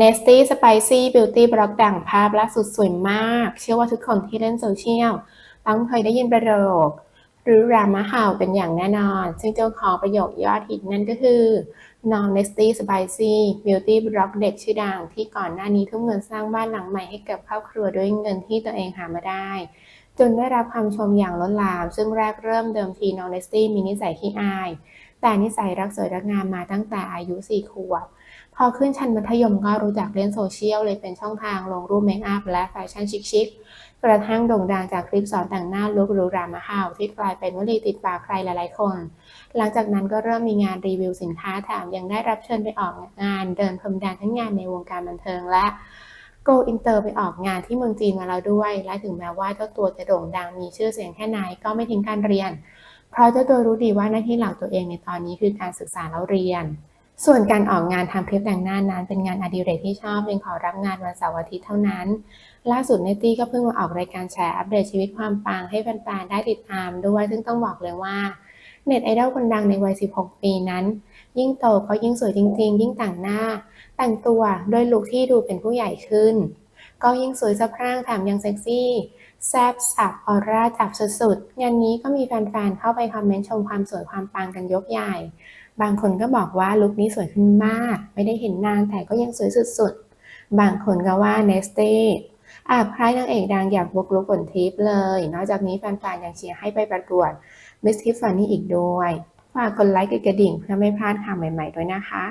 Nesty Spicy Beauty Block ดังภาพล่าสุดสวยมาก เชื่อว่าทุกคนที่เล่นโซเชียลต้องเคยได้ยินประโยคหรือรามะห่าวเป็นอย่างแน่นอน ซึ่งเจ้าของประโยคยอดฮิตนั่นก็คือน้อง Nesty Spicy Beauty Block เด็กชื่อดังที่ก่อนหน้านี้ทุ่มเงินสร้างบ้านหลังใหม่ให้กับครอบครัวด้วยเงินที่ตัวเองหามาได้ จนได้รับคำชมอย่างล้นหลาม ซึ่งแรกเริ่มเดิมทีน้อง Nesty มีนิสัยขี้อาย แต่นิสัยรักสวยรักงามมาตั้งแต่อายุ4ขวบ พอขึ้นชั้นมัธยมก็รู้จักเล่นโซเชียลเลยเป็นช่องทางลงรูปเมคอัพและแฟชั่นชิคๆกระทั่งโด่งดังจากคลิปสอนแต่งหน้าลุคหรูหรามาฮาวที่กลายเป็นวลีติดปากใครหลายๆคน หลังจากนั้นก็เริ่มมีงานรีวิวสินค้าแถมยังได้รับเชิญไปออกงานเดินพรมแดนทั้งงานในวงการบันเทิงและ Go Inter ไปออกงานที่เมืองจีนมาแล้วด้วย และถึงแม้ว่าเจ้าตัวจะโด่งดังมีชื่อเสียงแค่ไหนก็ไม่ทิ้งการเรียน เพราะเจ้าตัวรู้ดีว่าหน้าที่หลักตัวเองในตอนนี้คือการศึกษาแล้วเรียน ส่วนการออกงานทำคลิปแต่งหน้านั้น เป็นงานอดิเรกที่ชอบจึงขอรับงานวันเสาร์อาทิตย์เท่านั้น ล่าสุดเนตตี้ก็เพิ่งมาออกรายการแชร์อัปเดตชีวิตความปังให้แฟนๆได้ติดตามด้วย ซึ่งต้องบอกเลยว่าเน็ตไอดอลคนดังในวัย 16 ปีนั้น ยิ่งโตก็ยิ่งสวยจริง ๆ ยิ่งแต่งหน้า แต่งตัวด้วยลุคที่ดูเป็นผู้ใหญ่ขึ้น ก็ยิ่งสวยสะพรั่งแถมยังเซ็กซี่ แซบสับออร่าจับสุดๆ งานนี้ก็มีแฟนๆ เข้าไปคอมเมนต์ชมความสวยความปังกันยกใหญ่ บางคนก็บอกว่าลุคนี้สวยขึ้นมาก ไม่ได้เห็นนานแต่ก็ยังสวยสุดๆ บางคนก็ว่าเนสเต้อาบคล้ายนางเอกดังอย่างบุกลุกฝนทิพย์เลย นอกจากนี้แฟนๆ ยังเชียร์ให้ไปประกวด Miss Tiffany อีกด้วย ฝากกดไลค์กดกระดิ่งเพื่อไม่พลาดข่าวใหม่ๆด้วยนะคะ